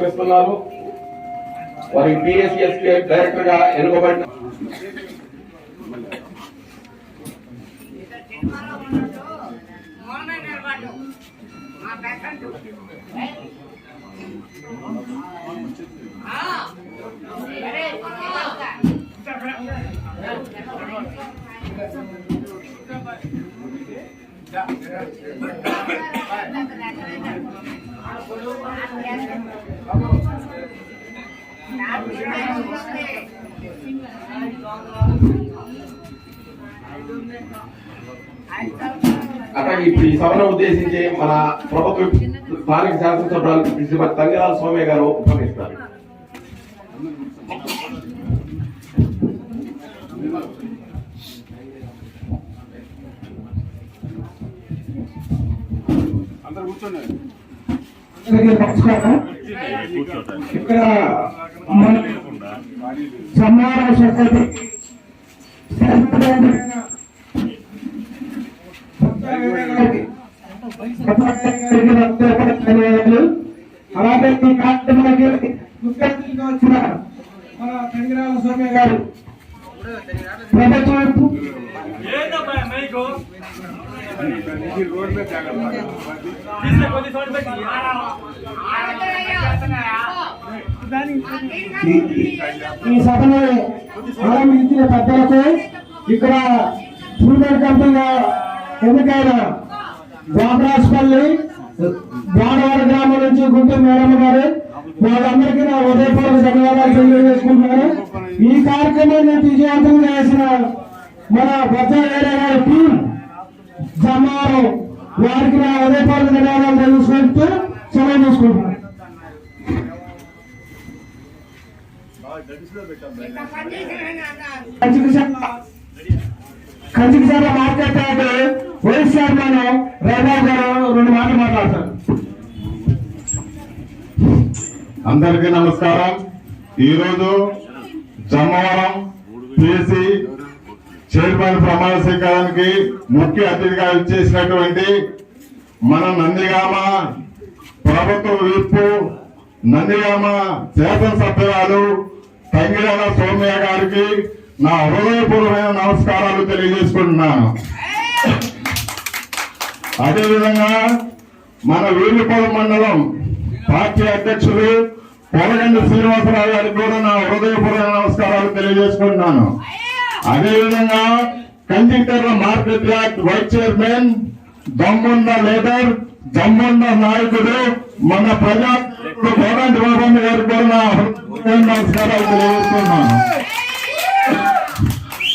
ఆవిష్కరిస్తున్నారు వారి పిఎస్ఎస్కే డైరెక్టర్ గా ఎన్నుకోబడిన అక్కడ ఇప్పుడు ఈ సభను ఉద్దేశించి మన ప్రభుత్వ స్థానిక శాసనసభ్యులు శ్రీమతి తంగిరాల సోమయ్య గారు ఉపమిస్తారు అందరు కూర్చోండి. అందరికీ ఇక్కడ మన సమాన సొసైటీ అలాగే ఈ కార్యక్రమానికి ముఖ్య అతిథిగా వచ్చిన మన పెంగిరాల గారు. ప్రభుత్వం ఈ రోడ్ మీద ఈ సభను ఆరంభించిన పెద్దలకు ఇక్కడ సూపర్ కంపెనీగా ఎన్నికైన రామరాజపల్లి బాడవాడ గ్రామం నుంచి గుంటూరు మేడమ్మ గారు వాళ్ళందరికీ నా ఉదయపూర్వక ధన్యవాదాలు తెలియజేసుకుంటున్నాను. ఈ కార్యక్రమాన్ని విజయవంతం చేసిన మన పెద్ద ఏరియా గారి టీం సమారం వారికి నా ఉదయపూర్వక ధన్యవాదాలు తెలుసుకుంటూ సమయం తీసుకుంటున్నాను. Kanchikacherla market yard vice chairman రేబాబు గారు రెండు మాటలు మాట్లాడతారు. అందరికీ నమస్కారం. ఈరోజు జమ్మవరం పిసి చైర్మన్ ప్రమాణ స్వీకారానికి ముఖ్య అతిథిగా ఇచ్చేసినటువంటి మన నందిగామ ప్రభుత్వ విప్పు నందిగామ శాసనసభ్యురాలు తంగిరాల సౌమ్య గారికి నా హృదయపూర్వమైన నమస్కారాలు తెలియజేసుకుంటున్నాను. అదేవిధంగా మన వీరుపాలెం మండలం పార్టీ అధ్యక్షుడు పొలగండి శ్రీనివాసరావు గారికి కూడా నా హృదయపూర్వక నమస్కారాలు తెలియజేసుకుంటున్నాను. అదేవిధంగా Kanchikacherla market yard vice chairman దమ్మున్న లీడర్ దమ్మున్న నాయకుడు మన ప్రజా గోరంటి బాబమ్మ గారికి కూడా నమస్కారాలు తెలియజేస్తున్నాను.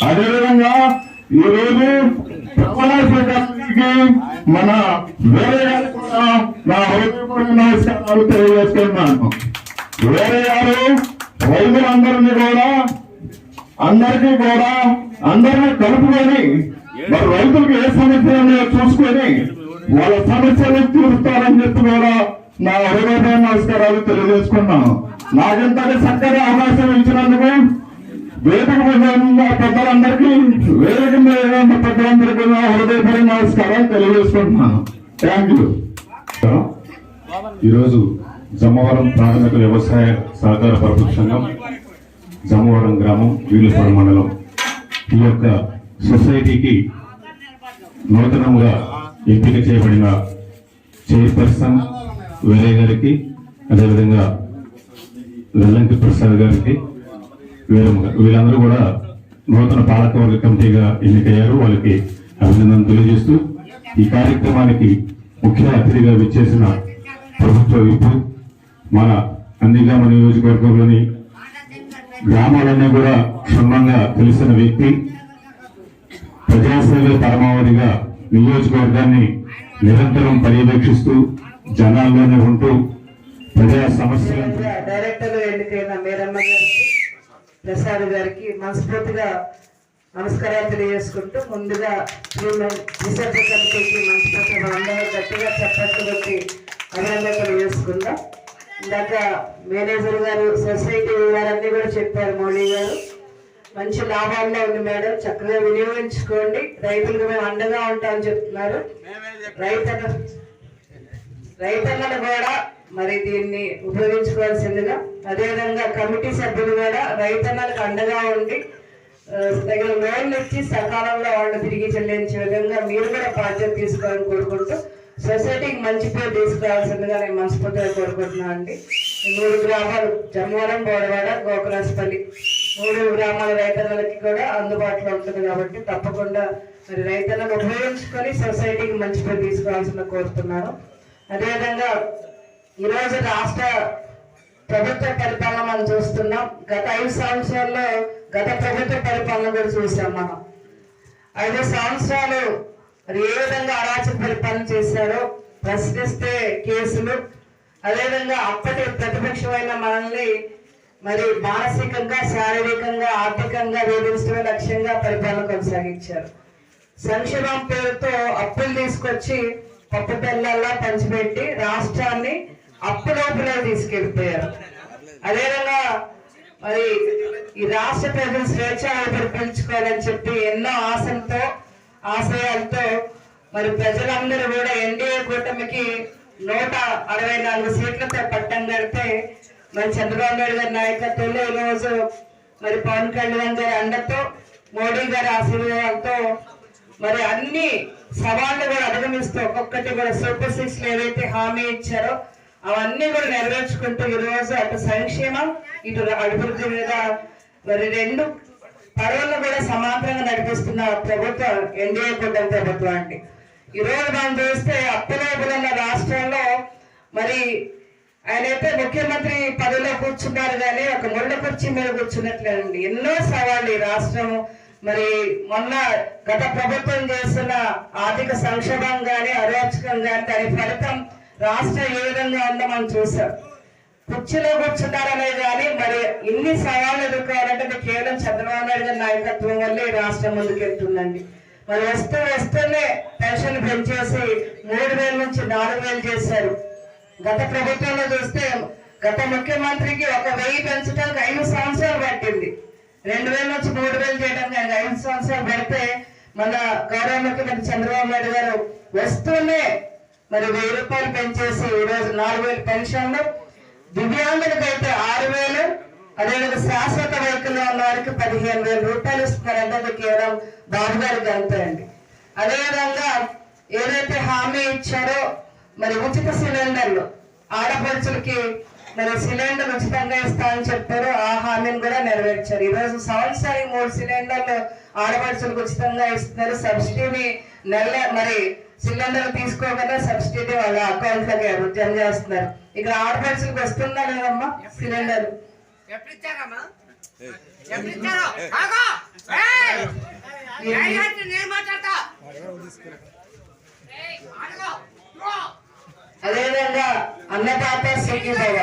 అదేవిధంగా ఈరోజు మన వేరే గారికి కూడా నా హృదయపూర్వక నమస్కారాలు తెలియజేస్తున్నాను. వేరే గారు రైతులందరినీ కూడా అందరికీ కూడా అందరినీ కలుపుకొని మరి రైతులకు ఏ సమస్య ఉన్నాయో చూసుకొని వాళ్ళ సమస్యలు తీరుస్తారని చెప్పి కూడా నా హృదయ నమస్కారాలు తెలియజేసుకున్నాను నాకెంతటి చక్కటి అవకాశం ఇచ్చినందుకు వేదిక మీద పెద్దలందరికీ వేదిక మీద ఉన్న పెద్దలందరికీ నా హృదయపూర్వక నమస్కారాలు తెలియజేసుకుంటున్నాను. థ్యాంక్ యూ ఈరోజు జమ్మవరం ప్రాథమిక వ్యవసాయ సహకార పరపతి సంఘం జమవరం గ్రామం వీలుపురం మండలం. ఈ యొక్క సొసైటీకి నూతనంగా ఎంపిక చేయబడిన చైర్పర్సన్ వేరే గారికి అదేవిధంగా వెల్లంకి ప్రసాద్ గారికి వీరమ్మ వీళ్ళందరూ కూడా నూతన పాలకవర్గ కమిటీగా ఎన్నికయ్యారు. వాళ్ళకి అభినందనలు తెలియజేస్తూ ఈ కార్యక్రమానికి ముఖ్య అతిథిగా విచ్చేసిన ప్రభుత్వ విప్పు మన నందిగామ నియోజకవర్గంలోని గ్రామాలన్నీ కూడా క్షుణ్ణంగా తెలిసిన వ్యక్తి. ప్రజాసేవ పరమావధిగా నియోజకవర్గాన్ని నిరంతరం పర్యవేక్షిస్తూ జనాల్లోనే ఉంటూ ప్రజా సమస్యలను డైరెక్టర్లు ఎన్నికైన మేరమ్మ గారికి ప్రసాద్ గారికి మనస్ఫూర్తిగా నమస్కారాలు తెలియజేసుకుంటూ ముందుగా విసర్జన కమిటీకి మనస్ఫూర్తిగా అందరూ గట్టిగా చెప్పట్లు పెట్టి అభినందన తెలియజేసుకుందాం ఇందాక మేనేజర్ గారు సొసైటీ వివరాలన్నీ కూడా చెప్పారు మౌళి గారు. మంచి లాభాల్లో ఉంది మేడం. చక్కగా వినియోగించుకోండి. రైతులకు మేము అండగా ఉంటామని చెప్తున్నారు. రైతన్న రైతన్నలు కూడా మరి దీన్ని ఉపయోగించుకోవాల్సిందిగా. అదేవిధంగా కమిటీ సభ్యులు కూడా రైతన్నలకు అండగా ఉండి తగిన లోన్లు ఇచ్చి సకాలంలో వాళ్ళు తిరిగి చెల్లించే విధంగా మీరు కూడా బాధ్యత తీసుకోవాలని కోరుకుంటూ సొసైటీకి మంచి పేరు తీసుకురావాల్సిందిగా నేను మనస్ఫూర్తిగా కోరుకుంటున్నాను అండి. మూడు గ్రామాలు జమ్మవరం బోడవాడ గోకులాసపల్లి. మూడు గ్రామాల రైతన్నలకి కూడా అందుబాటులో ఉంటుంది కాబట్టి తప్పకుండా మరి రైతన్నలు ఉపయోగించుకొని సొసైటీకి మంచి పేరు తీసుకురావాల్సిన కోరుతున్నాను. అదేవిధంగా ఈరోజు రాష్ట్ర ప్రభుత్వ పరిపాలన మనం చూస్తున్నాం. గత ఐదు సంవత్సరాల్లో గత ప్రభుత్వ పరిపాలన కూడా చూసాం మనం. ఐదు సంవత్సరాలు మరి ఏ విధంగా అరాచక పరిపాలన చేశారో ప్రశ్నిస్తే కేసులు. అదేవిధంగా అప్పటి ప్రతిపక్షమైన మనల్ని మరి మానసికంగా శారీరకంగా ఆర్థికంగా వేధించడమే లక్ష్యంగా పరిపాలన కొనసాగించారు. సంక్షేమం పేరుతో అప్పులు తీసుకొచ్చి పప్పు తెల్లల్లా పంచిపెట్టి రాష్ట్రాన్ని అప్పులోపులో తీసుకెళ్ళిపోయారు అదేవిధంగా మరి ఈ రాష్ట్ర ప్రజలు స్వేచ్ఛ పిలుచుకోవాలని చెప్పి ఎన్నో ఆశలతో ఆశయాలతో మరి ప్రజలందరూ కూడా ఎన్డీఏ కూటమికి నూట అరవై నాలుగు సీట్లతో పట్టం కడితే మరి చంద్రబాబు నాయుడు గారి నాయకత్వంలో ఈ రోజు మరి పవన్ కళ్యాణ్ గారి అండతో మోడీ గారి ఆశీర్వాదాలతో మరి అన్ని సవాళ్ళు కూడా అధిగమిస్తూ ఒక్కొక్కటి కూడా సూపర్ సిక్స్ ఏదైతే హామీ ఇచ్చారో అవన్నీ కూడా నెరవేర్చుకుంటూ ఈరోజు అటు సంక్షేమం ఇటు అభివృద్ధి మీద మరి రెండు పడవలను కూడా సమాంతరంగా నడిపిస్తున్న ప్రభుత్వం ఎన్డీఏ కూటమి ప్రభుత్వం అండి. ఈరోజు మనం చూస్తే అప్పులోపులున్న రాష్ట్రంలో మరి ఆయనైతే ముఖ్యమంత్రి పదవిలో కూర్చున్నారు కానీ ఒక ముళ్ళ కుర్చీ మీద కూర్చున్నట్లేనండి. ఎన్నో సవాళ్ళు ఈ రాష్ట్రం. మరి మొన్న గత ప్రభుత్వం చేస్తున్న ఆర్థిక సంక్షోభం కానీ అరోచకం కానీ దాని ఫలితం రాష్ట్రం ఏ విధంగా ఉందో మనం చూసాం. కుర్చీలో కూర్చున్నారనే కానీ మరి ఇన్ని సవాళ్ళు ఎదుర్కోవాలంటే కేవలం చంద్రబాబు నాయుడు గారి నాయకత్వం వల్లే ఈ రాష్ట్రం ముందుకెళ్తుందండి. మరి వస్తూ వస్తూనే పెన్షన్ పెంచేసి మూడు వేల నుంచి నాలుగు వేలు చేశారు. గత ప్రభుత్వంలో చూస్తే గత ముఖ్యమంత్రికి ఒక వెయ్యి పెంచడానికి ఐదు సంవత్సరాలు పట్టింది. రెండు వేల నుంచి మూడు వేలు చేయడానికి ఆయన ఐదు సంవత్సరాలు పడితే మన గౌరవ ముఖ్యమంత్రి చంద్రబాబు నాయుడు గారు వస్తూనే మరి వెయ్యి రూపాయలు పెంచేసి ఈ రోజు నాలుగు వేలు పెన్షన్లు దివ్యాంగులకైతే ఆరు వేలు అదేవిధంగా శాశ్వత వైకల్యం ఉన్న వారికి పదిహేను వేల రూపాయలు ఇస్తున్నారంటే అది కేవలం బాబు గారికి అంతే అండి. అదేవిధంగా ఏదైతే హామీ ఇచ్చారో మరి ఉచిత సిలిండర్లు ఆడపడుచులకి మరి సిలిండర్ ఉచితంగా ఇస్తామని చెప్పారు. ఆ హామీని కూడా నెరవేర్చారు. ఈ రోజు సంవత్సరానికి మూడు సిలిండర్లు ఆడపడుచులకు ఉచితంగా ఇస్తున్నారు. సబ్సిడీని నెల మరి సిలిండర్ తీసుకోకుండా సబ్సిడీ వాళ్ళ అకౌంట్లోకి జమ చేస్తున్నారు. ఇక్కడ ఆడపడుచులకు వస్తుందా లేదమ్మా సిలిండర్ ఎప్పుడు ఇచ్చారమ్మా? అదేవిధంగా అన్నదాత సుఖీభవ